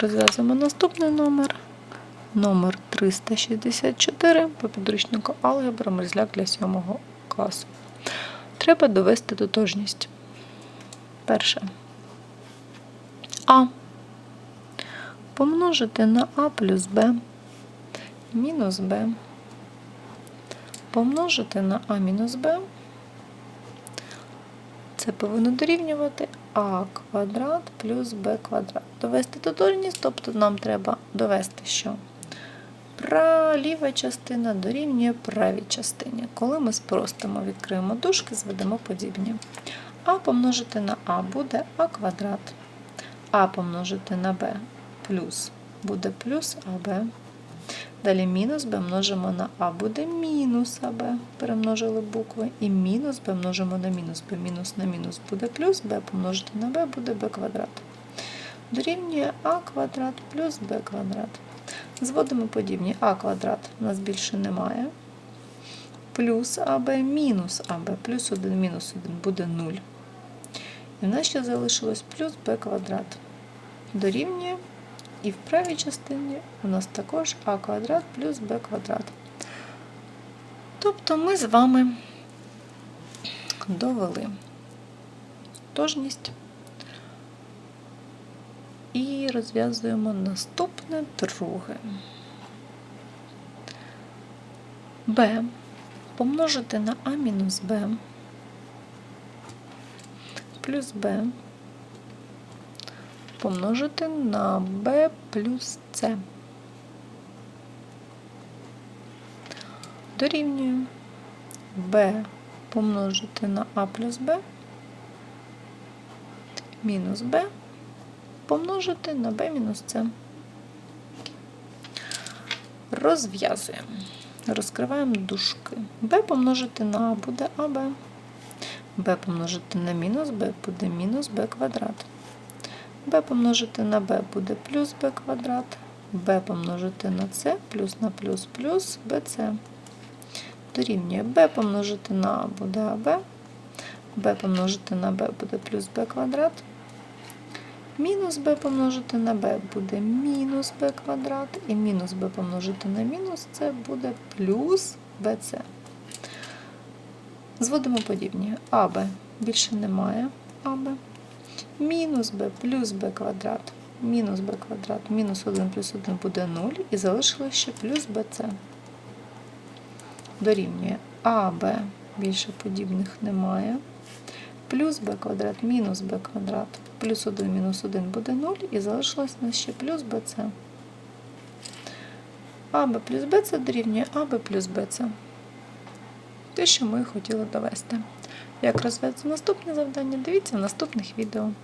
Розв'язуємо наступний номер. Номер 364 по підручнику алгебра мерзляк для 7 класу. Треба довести тотожність. Перше. А помножити на А плюс Б мінус Б. Помножити на А мінус Б. Це повинно дорівнювати А квадрат плюс Б квадрат. Довести тотожність, тобто нам треба довести, що Пра- ліва частина дорівнює правій частині. Коли ми спростимо, відкриємо дужки, зведемо подібні. А помножити на А буде А квадрат. А помножити на Б плюс буде плюс АБ. Далі мінус Б множимо на А буде мінус АБ. Перемножили букви. І мінус Б множимо на мінус Б. Мінус на мінус буде плюс Б помножити на Б буде Б квадрат. Дорівнює А квадрат плюс Б квадрат. Зводимо подібні. А квадрат у нас більше немає. Плюс АБ мінус АБ. Плюс 1 мінус 1 буде 0. І в нас ще залишилось плюс Б квадрат. Дорівнює. І в правій частині у нас також А квадрат плюс Б квадрат. Тобто ми з вами довели тожність. І розв'язуємо наступне друге. Б помножити на А мінус Б плюс Б помножити на Б плюс С. Дорівнює Б помножити на А плюс Б мінус Б помножити на b мінус c. Розв'язуємо. Розкриваємо дужки. b помножити на а буде аб. b помножити на мінус b буде мінус b квадрат. B помножити на b буде плюс b квадрат. b помножити на c плюс на плюс плюс bc. Дорівнює b помножити на а буде аб. b помножити на b буде плюс b квадрат. Мінус b помножити на b буде мінус b квадрат, і мінус b помножити на мінус це буде плюс bc. Зводимо подібні. АБ більше немає АБ. Мінус b плюс b квадрат. Мінус b квадрат, мінус 1 плюс 1 буде 0, і залишилось ще плюс bc. Дорівнює АБ більше подібних немає плюс b квадрат мінус b квадрат плюс 1 мінус 1 буде 0 і залишилось нас ще плюс bc. АБ плюс bc дорівнює АБ плюс bc. Те, що ми хотіли довести. Як розв'язати наступне завдання, дивіться в наступних відео.